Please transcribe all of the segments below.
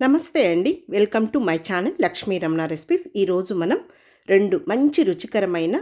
నమస్తే అండి. Welcome to my channel Lakshmi Ramana recipes. ఈరోజు మనం రెండు మంచి రుచికరమైన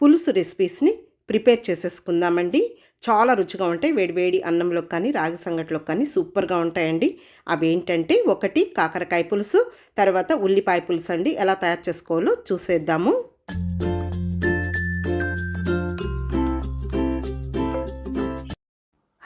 పులుసు రెసిపీస్ని ప్రిపేర్ చేసేసుకుందామండి. చాలా రుచిగా ఉంటాయి. వేడివేడి అన్నంలో కానీ రాగి సంగట్లో కానీ సూపర్గా ఉంటాయండి. అవి ఏంటంటే ఒకటి కాకరకాయ పులుసు తర్వాత ఉల్లిపాయ పులుసు అండి ఎలా తయారు చేసుకోవాలో చూసేద్దాము.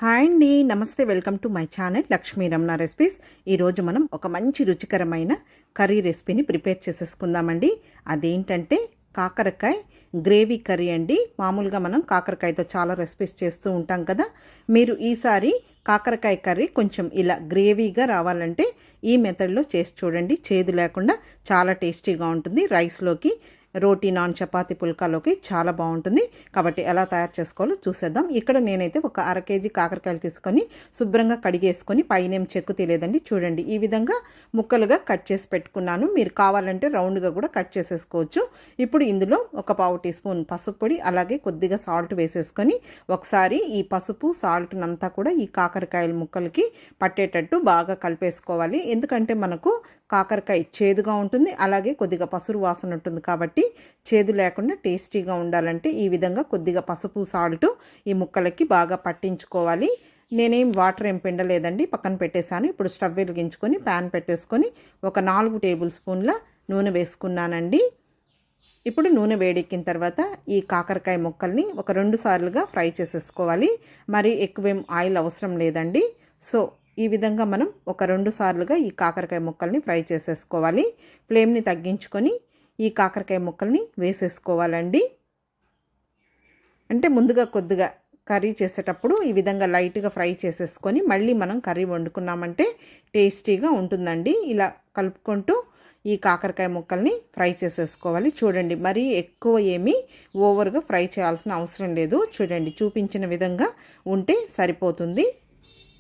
హాయ్ అండి నమస్తే welcome to my channel Lakshmi Ramana recipes. ఈరోజు మనం ఒక మంచి రుచికరమైన కర్రీ రెసిపీని ప్రిపేర్ చేసేసుకుందామండి. అదేంటంటే కాకరకాయ గ్రేవీ కర్రీ అండి. మామూలుగా మనం కాకరకాయతో చాలా రెసిపీస్ చేస్తూ ఉంటాం కదా. మీరు ఈసారి కాకరకాయ కర్రీ కొంచెం ఇలా గ్రేవీగా రావాలంటే ఈ మెథడ్లో చేసి చూడండి. చేదు లేకుండా చాలా టేస్టీగా ఉంటుంది. రైస్లోకి రోటీ నాన్ చపాతీ పుల్కాలోకి చాలా బాగుంటుంది. కాబట్టి ఎలా తయారు చేసుకోవాలో చూసేద్దాం. ఇక్కడ నేనైతే ఒక అర కేజీ కాకరకాయలు తీసుకొని శుభ్రంగా కడిగేసుకొని పైనేం చెక్కు తెలియదండి చూడండి ఈ విధంగా ముక్కలుగా కట్ చేసి పెట్టుకున్నాను. మీరు కావాలంటే రౌండ్గా కూడా కట్ చేసేసుకోవచ్చు. ఇప్పుడు ఇందులో ఒక పావు టీ స్పూన్ పసుపు పొడి అలాగే కొద్దిగా సాల్ట్ వేసేసుకొని ఒకసారి ఈ పసుపు సాల్ట్నంతా కూడా ఈ కాకరకాయల ముక్కలకి పట్టేటట్టు బాగా కలిపేసుకోవాలి. ఎందుకంటే మనకు కాకరకాయ చేదుగా ఉంటుంది అలాగే కొద్దిగా పసురు వాసన ఉంటుంది కాబట్టి చేదు లేకుండా టేస్టీగా ఉండాలంటే ఈ విధంగా కొద్దిగా పసుపు సాల్ట్ ఈ ముక్కలకి బాగా పట్టించుకోవాలి. నేనేం వాటర్ ఏం పిండలేదండి. పక్కన పెట్టేశాను. ఇప్పుడు స్టవ్ వెలిగించుకొని ప్యాన్ పెట్టేసుకొని ఒక నాలుగు టేబుల్ స్పూన్ల నూనె వేసుకున్నానండి. ఇప్పుడు నూనె వేడెక్కిన తర్వాత ఈ కాకరకాయ ముక్కల్ని ఒక రెండు సార్లుగా ఫ్రై చేసేసుకోవాలి. మరి ఎక్కువేం ఆయిల్ అవసరం లేదండి. సో ఈ విధంగా మనం ఒక రెండు సార్లుగా ఈ కాకరకాయ ముక్కల్ని ఫ్రై చేసేసుకోవాలి. ఫ్లేమ్ని తగ్గించుకొని ఈ కాకరకాయ ముక్కల్ని వేసేసుకోవాలండి. అంటే ముందుగా కొద్దిగా కర్రీ చేసేటప్పుడు ఈ విధంగా లైట్గా ఫ్రై చేసేసుకొని మళ్ళీ మనం కర్రీ వండుకున్నామంటే టేస్టీగా ఉంటుందండి. ఇలా కలుపుకుంటూ ఈ కాకరకాయ ముక్కల్ని ఫ్రై చేసేసుకోవాలి. చూడండి మరీ ఎక్కువ ఏమీ ఓవర్గా ఫ్రై చేయాల్సిన అవసరం లేదు. చూడండి చూపించిన విధంగా ఉంటే సరిపోతుంది.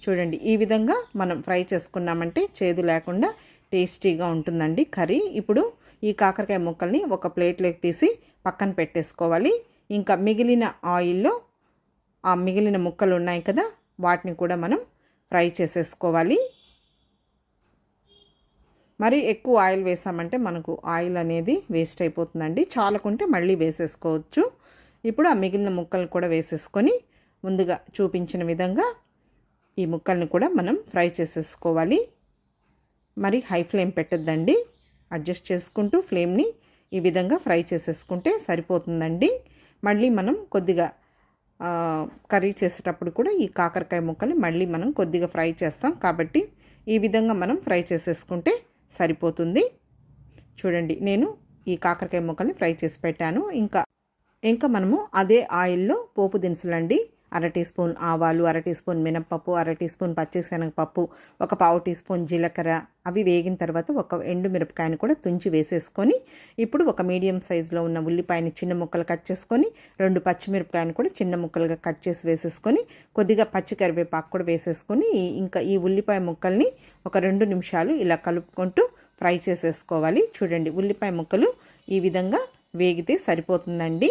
చూడండి ఈ విధంగా మనం ఫ్రై చేసుకున్నామంటే చేదు లేకుండా టేస్టీగా ఉంటుందండి కర్రీ. ఇప్పుడు ఈ కాకరకాయ ముక్కల్ని ఒక ప్లేట్లోకి తీసి పక్కన పెట్టేసుకోవాలి. ఇంకా మిగిలిన ఆయిల్లో ఆ మిగిలిన ముక్కలు ఉన్నాయి కదా వాటిని కూడా మనం ఫ్రై చేసేసుకోవాలి. మరి ఎక్కువ ఆయిల్ వేసామంటే మనకు ఆయిల్ అనేది వేస్ట్ అయిపోతుందండి. చాలకుంటే మళ్ళీ వేసేసుకోవచ్చు. ఇప్పుడు ఆ మిగిలిన ముక్కలు కూడా వేసేసుకొని ముందుగా చూపించిన విధంగా ఈ ముక్కల్ని కూడా మనం ఫ్రై చేసేసుకోవాలి. మరి హై ఫ్లేమ్ పెట్టద్దండి. అడ్జస్ట్ చేసుకుంటూ ఫ్లేమ్ని ఈ విధంగా ఫ్రై చేసేసుకుంటే సరిపోతుందండి. మళ్ళీ మనం కొద్దిగా కర్రీ చేసేటప్పుడు కూడా ఈ కాకరకాయ ముక్కలు మళ్ళీ మనం కొద్దిగా ఫ్రై చేస్తాం. కాబట్టి ఈ విధంగా మనం ఫ్రై చేసేసుకుంటే సరిపోతుంది. చూడండి నేను ఈ కాకరకాయ ముక్కల్ని ఫ్రై చేసి పెట్టాను. ఇంకా ఇంకా మనము అదే ఆయిల్లో పోపు దినుసులండి అర టీ స్పూన్ ఆవాలు అర టీ స్పూన్ మినప్పప్పు అర టీ స్పూన్ పచ్చిశనగపప్పు ఒక పావు టీ స్పూన్ జీలకర్ర. అవి వేగిన తర్వాత ఒక ఎండు మిరపకాయని కూడా తుంచి వేసేసుకొని ఇప్పుడు ఒక మీడియం సైజులో ఉన్న ఉల్లిపాయని చిన్న ముక్కలు కట్ చేసుకొని రెండు పచ్చిమిరపకాయని కూడా చిన్న ముక్కలుగా కట్ చేసి వేసేసుకొని కొద్దిగా పచ్చి కరివేపాకు కూడా వేసేసుకొని ఇంకా ఈ ఉల్లిపాయ ముక్కల్ని ఒక రెండు నిమిషాలు ఇలా కలుపుకుంటూ ఫ్రై చేసేసుకోవాలి. చూడండి ఉల్లిపాయ ముక్కలు ఈ విధంగా వేగితే సరిపోతుందండి.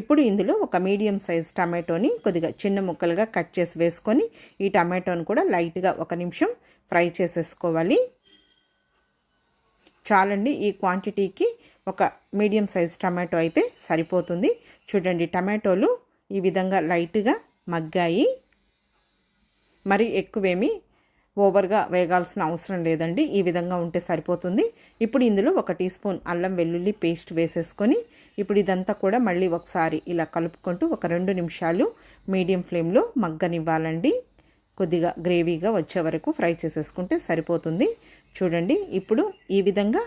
ఇప్పుడు ఇందులో ఒక మీడియం సైజ్ టమాటోని కొద్దిగా చిన్న ముక్కలుగా కట్ చేసి వేసుకొని ఈ టమాటోని కూడా లైట్గా ఒక నిమిషం ఫ్రై చేసేసుకోవాలి. చాలండి ఈ క్వాంటిటీకి ఒక మీడియం సైజ్ టమాటో అయితే సరిపోతుంది. చూడండి టమాటోలు ఈ విధంగా లైట్గా మగ్గాయి. మరి ఎక్కువేమీ ఓవర్గా వేగాల్సిన అవసరం లేదండి. ఈ విధంగా ఉంటే సరిపోతుంది. ఇప్పుడు ఇందులో ఒక టీ స్పూన్ అల్లం వెల్లుల్లి పేస్ట్ వేసేసుకొని ఇప్పుడు ఇదంతా కూడా మళ్ళీ ఒకసారి ఇలా కలుపుకుంటూ ఒక రెండు నిమిషాలు మీడియం ఫ్లేమ్లో మగ్గనివ్వాలండి. కొద్దిగా గ్రేవీగా వచ్చే వరకు ఫ్రై చేసేసుకుంటే సరిపోతుంది. చూడండి ఇప్పుడు ఈ విధంగా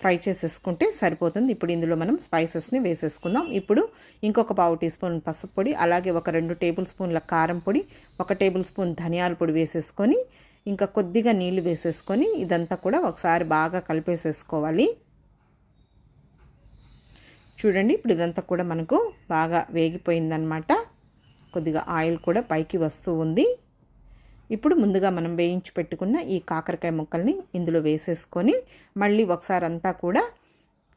ఫ్రై చేసేసుకుంటే సరిపోతుంది. ఇప్పుడు ఇందులో మనం స్పైసెస్ని వేసేసుకుందాం. ఇప్పుడు ఇంకొక పావు టీ స్పూన్ పసుపు పొడి అలాగే ఒక రెండు టేబుల్ స్పూన్ల కారం పొడి ఒక టేబుల్ స్పూన్ ధనియాల పొడి వేసేసుకొని ఇంకా కొద్దిగా నీళ్ళు వేసేసుకొని ఇదంతా కూడా ఒకసారి బాగా కలిపేసేసుకోవాలి. చూడండి ఇప్పుడు ఇదంతా కూడా మనకు బాగా వేగిపోయిందనమాట కొద్దిగా ఆయిల్ కూడా పైకి వస్తూ ఉంది. ఇప్పుడు ముందుగా మనం వేయించి పెట్టుకున్న ఈ కాకరకాయ ముక్కల్ని ఇందులో వేసేసుకొని మళ్ళీ ఒకసారి అంతా కూడా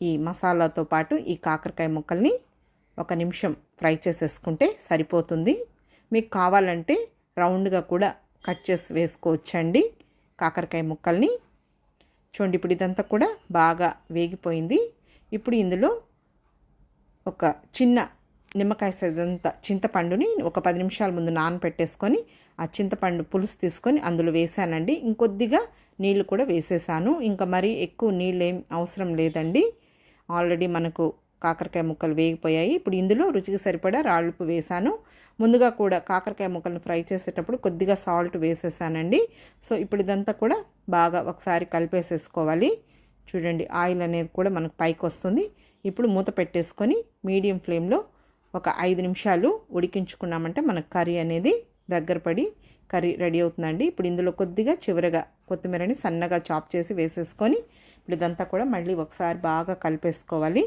ఈ మసాలాతో పాటు ఈ కాకరకాయ ముక్కల్ని ఒక నిమిషం ఫ్రై చేసేసుకుంటే సరిపోతుంది. మీకు కావాలంటే రౌండ్గా కూడా కట్ చేసి వేసుకోవచ్చండి కాకరకాయ ముక్కల్ని. చూడండి ఇప్పుడు ఇదంతా కూడా బాగా వేగిపోయింది. ఇప్పుడు ఇందులో ఒక చిన్న నిమ్మకాయ సైజంత చింతపండుని ఒక పది నిమిషాల ముందు నానపెట్టేసుకొని ఆ చింతపండు పులుసు తీసుకొని అందులో వేసానండి. ఇంకొద్దిగా నీళ్ళు కూడా వేసేసాను. ఇంకా మరీ ఎక్కువ నీళ్ళు ఏం అవసరం లేదండి. ఆల్రెడీ మనకు కాకరకాయ ముక్కలు వేగిపోయాయి. ఇప్పుడు ఇందులో రుచికి సరిపడా రాళ్ళుపు వేసాను. ముందుగా కూడా కాకరకాయ ముక్కలను ఫ్రై చేసేటప్పుడు కొద్దిగా సాల్ట్ వేసేసానండి. సో ఇప్పుడు ఇదంతా కూడా బాగా ఒకసారి కలిపేసేసుకోవాలి. చూడండి ఆయిల్ అనేది కూడా మనకు పైకి వస్తుంది. ఇప్పుడు మూత పెట్టేసుకొని మీడియం ఫ్లేమ్లో ఒక ఐదు నిమిషాలు ఉడికించుకున్నామంటే మనకు కర్రీ అనేది దగ్గర పడి కర్రీ రెడీ అవుతుందండి. ఇప్పుడు ఇందులో కొద్దిగా చివరగా కొత్తిమీరని సన్నగా చాప్ చేసి వేసేసుకొని ఇప్పుడు ఇదంతా కూడా మళ్ళీ ఒకసారి బాగా కలిపేసుకోవాలి.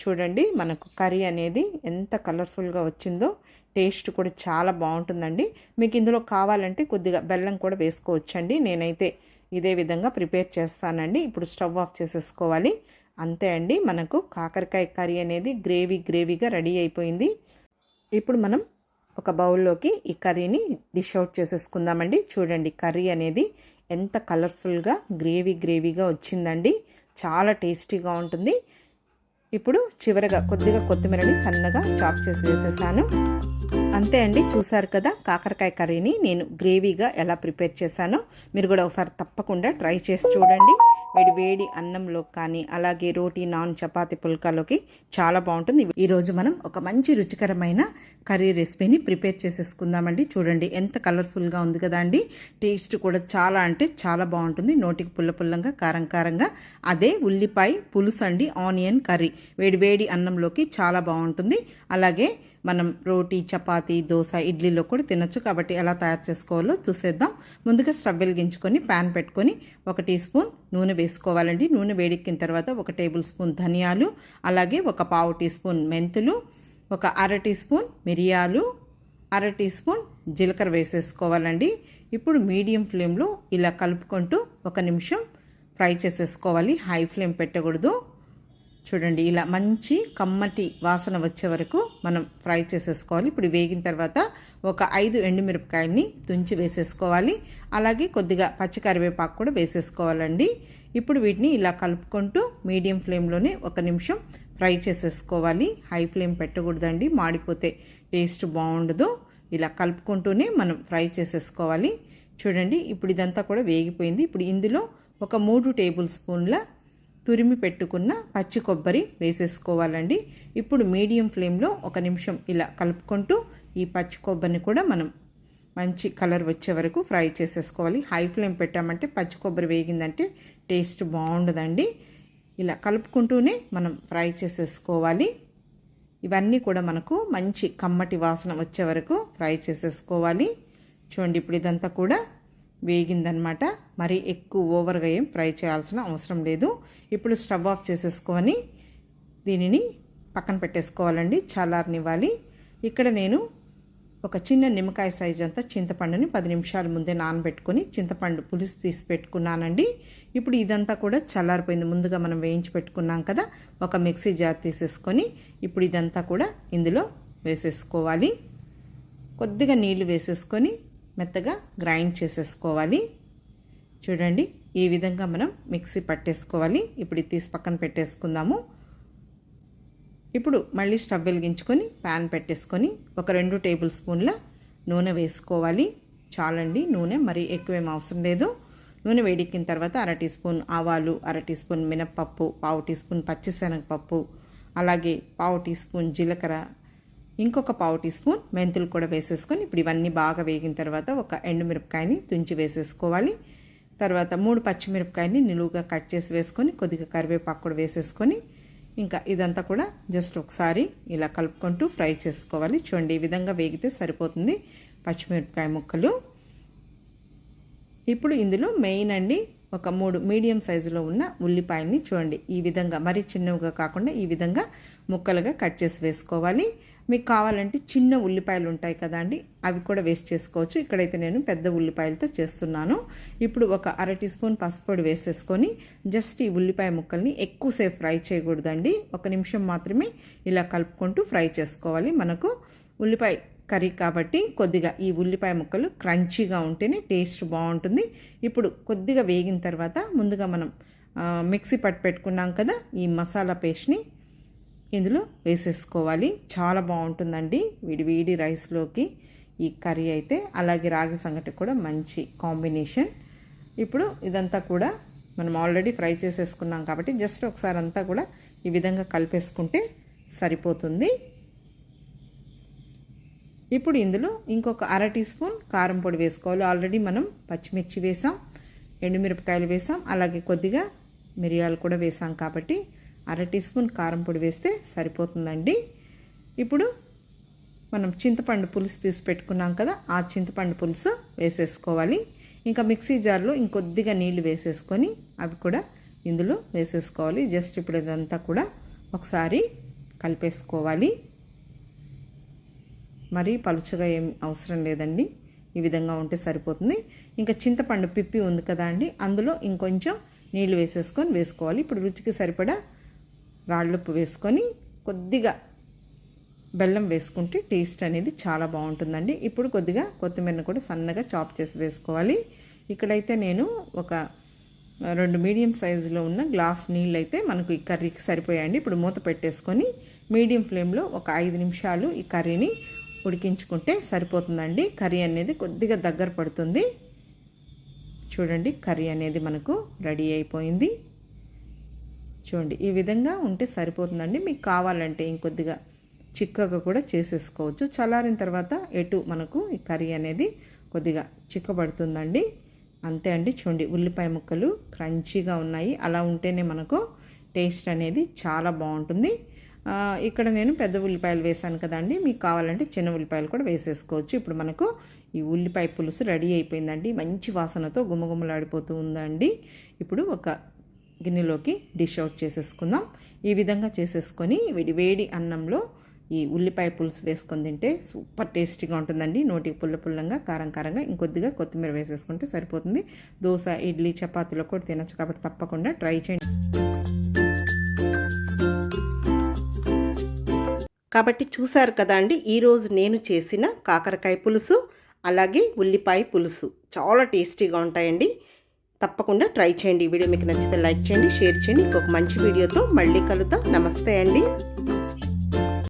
చూడండి మనకు కర్రీ అనేది ఎంత కలర్ఫుల్గా వచ్చిందో టేస్ట్ కూడా చాలా బాగుంటుందండి. మీకు ఇందులో కావాలంటే కొద్దిగా బెల్లం కూడా వేసుకోవచ్చండి. నేనైతే ఇదే విధంగా ప్రిపేర్ చేస్తానండి. ఇప్పుడు స్టవ్ ఆఫ్ చేసేసుకోవాలి. అంతే అండి. మనకు కాకరకాయ కర్రీ అనేది గ్రేవీ గ్రేవీగా రెడీ అయిపోయింది. ఇప్పుడు మనం ఒక బౌల్లోకి ఈ కర్రీని డిష్ అవుట్ చేసేసుకుందామండి. చూడండి కర్రీ అనేది ఎంత కలర్ఫుల్గా గ్రేవీ గ్రేవీగా వచ్చిందండి. చాలా టేస్టీగా ఉంటుంది. ఇప్పుడు చివరగా కొద్దిగా కొత్తిమీరని సన్నగా చాప్ చేసి వేసేసాను. అంతే అండి చూసారు కదా కాకరకాయ కర్రీని నేను గ్రేవీగా ఎలా ప్రిపేర్ చేశానో. మీరు కూడా ఒకసారి తప్పకుండా ట్రై చేసి చూడండి. వేడి వేడి అన్నంలో కానీ అలాగే రోటీ నాన్ చపాతి పుల్కాలోకి చాలా బాగుంటుంది. ఈరోజు మనం ఒక మంచి రుచికరమైన కర్రీ రెసిపీని ప్రిపేర్ చేసేసుకుందామండి. చూడండి ఎంత కలర్ఫుల్గా ఉంది కదా అండి. టేస్ట్ కూడా చాలా అంటే చాలా బాగుంటుంది. నోటికి పుల్ల పుల్లంగా కారం కారంగా. అదే ఉల్లిపాయ పులుసు అండి ఆనియన్ కర్రీ. వేడి వేడి అన్నంలోకి చాలా బాగుంటుంది. అలాగే మనం రోటీ చపాతీ దోశ ఇడ్లీలో కూడా తినచ్చు. కాబట్టి ఎలా తయారు చేసుకోవాలో చూసేద్దాం. ముందుగా స్టవ్ వెలిగించుకొని ప్యాన్ పెట్టుకొని ఒక టీ స్పూన్ నూనె వేసుకోవాలండి. నూనె వేడెక్కిన తర్వాత ఒక టేబుల్ స్పూన్ ధనియాలు అలాగే ఒక పావు టీ స్పూన్ మెంతులు ఒక అర టీ స్పూన్ మిరియాలు అర టీ స్పూన్ జీలకర్ర వేసేసుకోవాలండి. ఇప్పుడు మీడియం ఫ్లేమ్లో ఇలా కలుపుకుంటూ ఒక నిమిషం ఫ్రై చేసేసుకోవాలి. హై ఫ్లేమ్ పెట్టకూడదు. చూడండి ఇలా మంచి కమ్మటి వాసన వచ్చే వరకు మనం ఫ్రై చేసేసుకోవాలి. ఇప్పుడు వేగిన తర్వాత ఒక ఐదు ఎండుమిరపకాయల్ని తుంచి వేసేసుకోవాలి. అలాగే కొద్దిగా పచ్చి కరివేపాకు కూడా వేసేసుకోవాలండి. ఇప్పుడు వీటిని ఇలా కలుపుకుంటూ మీడియం ఫ్లేమ్లోనే ఒక నిమిషం ఫ్రై చేసేసుకోవాలి. హై ఫ్లేమ్ పెట్టకూడదండి మాడిపోతే టేస్ట్ బాగుండదు. ఇలా కలుపుకుంటూనే మనం ఫ్రై చేసేసుకోవాలి. చూడండి ఇప్పుడు ఇదంతా కూడా వేగిపోయింది. ఇప్పుడు ఇందులో ఒక మూడు టేబుల్ స్పూన్ల తురిమి పెట్టుకున్న పచ్చి కొబ్బరి వేసేసుకోవాలండి. ఇప్పుడు మీడియం ఫ్లేమ్లో ఒక నిమిషం ఇలా కలుపుకుంటూ ఈ పచ్చి కొబ్బరిని కూడా మనం మంచి కలర్ వచ్చే వరకు ఫ్రై చేసేసుకోవాలి. హై ఫ్లేమ్ పెట్టామంటే పచ్చి కొబ్బరి వేగిందంటే టేస్ట్ బాగుండదండి. ఇలా కలుపుకుంటూనే మనం ఫ్రై చేసేసుకోవాలి. ఇవన్నీ కూడా మనకు మంచి కమ్మటి వాసన వచ్చే వరకు ఫ్రై చేసేసుకోవాలి. చూడండి ఇప్పుడు ఇదంతా కూడా వేగిందనమాట. మరి ఎక్కువ ఓవర్గా ఏం ఫ్రై చేయాల్సిన అవసరం లేదు. ఇప్పుడు స్టవ్ ఆఫ్ చేసేసుకొని దీనిని పక్కన పెట్టేసుకోవాలండి. చల్లారనివ్వాలి. ఇక్కడ నేను ఒక చిన్న నిమ్మకాయ సైజ్ అంతా చింతపండుని పది నిమిషాల ముందే నానబెట్టుకొని చింతపండు పులుసు తీసి పెట్టుకున్నానండి. ఇప్పుడు ఇదంతా కూడా చల్లారిపోయింది. ముందుగా మనం వేయించి పెట్టుకున్నాం కదా ఒక మిక్సీ జార్ తీసేసుకొని ఇప్పుడు ఇదంతా కూడా ఇందులో వేసేసుకోవాలి. కొద్దిగా నీళ్ళు వేసేసుకొని మెత్తగా గ్రైండ్ చేసేసుకోవాలి. చూడండి ఈ విధంగా మనం మిక్సీ పట్టేసుకోవాలి. ఇప్పుడు తీసి పక్కన పెట్టేసుకుందాము. ఇప్పుడు మళ్ళీ స్టవ్ వెలిగించుకొని ప్యాన్ పెట్టేసుకొని ఒక రెండు టేబుల్ స్పూన్ల నూనె వేసుకోవాలి. చాలండి నూనె మరి ఎక్కువేం అవసరం లేదు. నూనె వేడెక్కిన తర్వాత అర టీ స్పూన్ ఆవాలు అర టీ స్పూన్ మినప్పప్పు పావు టీ స్పూన్ పచ్చిశనగపప్పు అలాగే పావు టీ స్పూన్ జీలకర్ర ఇంకొక పావు టీ స్పూన్ మెంతులు కూడా వేసేసుకొని ఇప్పుడు ఇవన్నీ బాగా వేగిన తర్వాత ఒక ఎండుమిరపకాయని తుంచి వేసేసుకోవాలి. తర్వాత మూడు పచ్చిమిరపకాయని నిలువుగా కట్ చేసి వేసుకొని కొద్దిగా కరివేపాకు కూడా వేసేసుకొని ఇంకా ఇదంతా కూడా జస్ట్ ఒకసారి ఇలా కలుపుకుంటూ ఫ్రై చేసుకోవాలి. చూడండి ఈ విధంగా వేగితే సరిపోతుంది పచ్చిమిరపకాయ ముక్కలు. ఇప్పుడు ఇందులో మెయిన్ అండి ఒక మూడు మీడియం సైజులో ఉన్న ఉల్లిపాయల్ని చూడండి. ఈ విధంగా మరీ చిన్నవిగా కాకుండా ఈ విధంగా ముక్కలుగా కట్ చేసి వేసుకోవాలి. మీకు కావాలంటే చిన్న ఉల్లిపాయలు ఉంటాయి కదా అండి అవి కూడా వేస్ట్ చేసుకోవచ్చు. ఇక్కడైతే నేను పెద్ద ఉల్లిపాయలతో చేస్తున్నాను. ఇప్పుడు ఒక అర టీ స్పూన్ పసుపొడి వేసేసుకొని జస్ట్ ఈ ఉల్లిపాయ ముక్కల్ని ఎక్కువసేపు ఫ్రై చేయకూడదండి. ఒక నిమిషం మాత్రమే ఇలా కలుపుకుంటూ ఫ్రై చేసుకోవాలి. మనకు ఉల్లిపాయ కర్రీ కాబట్టి కొద్దిగా ఈ ఉల్లిపాయ ముక్కలు క్రంచీగా ఉంటేనే టేస్ట్ బాగుంటుంది. ఇప్పుడు కొద్దిగా వేగిన తర్వాత ముందుగా మనం మిక్సీ పట్టి పెట్టుకున్నాం కదా ఈ మసాలా పేస్ట్ని ఇందులో వేసేసుకోవాలి. చాలా బాగుంటుందండి వీడి వీడి రైస్లోకి ఈ కర్రీ అయితే. అలాగే రాగి సంగటి కూడా మంచి కాంబినేషన్. ఇప్పుడు ఇదంతా కూడా మనం ఆల్రెడీ ఫ్రై చేసేసుకున్నాం కాబట్టి జస్ట్ ఒకసారి అంతా కూడా ఈ విధంగా కలిపేసుకుంటే సరిపోతుంది. ఇప్పుడు ఇందులో ఇంకొక అర టీ స్పూన్ కారం పొడి వేసుకోవాలి. ఆల్రెడీ మనం పచ్చిమిర్చి వేసాం ఎండుమిరపకాయలు వేసాం అలాగే కొద్దిగా మిరియాలు కూడా వేసాం కాబట్టి అర టీ స్పూన్ కారం పొడి వేస్తే సరిపోతుందండి. ఇప్పుడు మనం చింతపండు పులుసు తీసి పెట్టుకున్నాం కదా ఆ చింతపండు పులుసు వేసేసుకోవాలి. ఇంకా మిక్సీ జార్లో ఇంకొద్దిగా నీళ్ళు వేసేసుకొని అవి కూడా ఇందులో వేసేసుకోవాలి. జస్ట్ ఇప్పుడు ఇదంతా కూడా ఒకసారి కలిపేసుకోవాలి. మరీ పలుచగా ఏం అవసరం లేదండి. ఈ విధంగా ఉంటే సరిపోతుంది. ఇంకా చింతపండు పిప్పి ఉంది కదా అండి. అందులో ఇంకొంచెం నీళ్ళు వేసేసుకొని వేసుకోవాలి. ఇప్పుడు రుచికి సరిపడా రాళ్ళుప్పు వేసుకొని కొద్దిగా బెల్లం వేసుకుంటే టేస్ట్ అనేది చాలా బాగుంటుందండి. ఇప్పుడు కొద్దిగా కొత్తిమీరను కూడా సన్నగా చాప్ చేసి వేసుకోవాలి. ఇక్కడైతే నేను ఒక రెండు మీడియం సైజులో ఉన్న గ్లాస్ నీళ్ళు అయితే మనకు ఈ కర్రీకి సరిపోయాయండి. ఇప్పుడు మూత పెట్టేసుకొని మీడియం ఫ్లేమ్లో ఒక ఐదు నిమిషాలు ఈ కర్రీని ఉడికించుకుంటే సరిపోతుందండి. కర్రీ అనేది కొద్దిగా దగ్గర పడుతుంది. చూడండి కర్రీ అనేది మనకు రెడీ అయిపోయింది. చూడండి ఈ విధంగా ఉంటే సరిపోతుందండి. మీకు కావాలంటే ఇంకొద్దిగా చిక్కగా కూడా చేసేసుకోవచ్చు. చల్లారిన తర్వాత ఎటు మనకు ఈ కర్రీ అనేది కొద్దిగా చిక్కబడుతుందండి. అంతే అండి. చూడండి ఉల్లిపాయ ముక్కలు క్రంచీగా ఉన్నాయి. అలా ఉంటేనే మనకు టేస్ట్ అనేది చాలా బాగుంటుంది. ఇక్కడ నేను పెద్ద ఉల్లిపాయలు వేసాను కదండి. మీకు కావాలంటే చిన్న ఉల్లిపాయలు కూడా వేసేసుకోవచ్చు. ఇప్పుడు మనకు ఈ ఉల్లిపాయ పులుసు రెడీ అయిపోయిందండి. మంచి వాసనతో గుమగుమలాడిపోతూ ఉందండి. ఇప్పుడు ఒక గిన్నెలోకి డిష్ అవుట్ చేసేసుకుందాం. ఈ విధంగా చేసేసుకొని వేడి వేడి అన్నంలో ఈ ఉల్లిపాయ పులుసు వేసుకొని తింటే సూపర్ టేస్టీగా ఉంటుందండి. నోటికి పుల్ల పుల్లంగా కారం కారంగా ఇంకొద్దిగా కొత్తిమీర వేసేసుకుంటే సరిపోతుంది. దోశ ఇడ్లీ చపాతీలో కూడా తినచ్చు కాబట్టి తప్పకుండా ట్రై చేయండి. కాబట్టి చూశారు కదా అండి ఈరోజు నేను చేసిన కాకరకాయ పులుసు అలాగే ఉల్లిపాయ పులుసు. చాలా టేస్టీగా ఉంటాయండి. తప్పకుండా ట్రై చేయండి. ఈ వీడియో మీకు నచ్చితే లైక్ చేయండి షేర్ చేయండి. ఇంకొక మంచి వీడియోతో మళ్ళీ కలుద్దాం. నమస్తే అండి.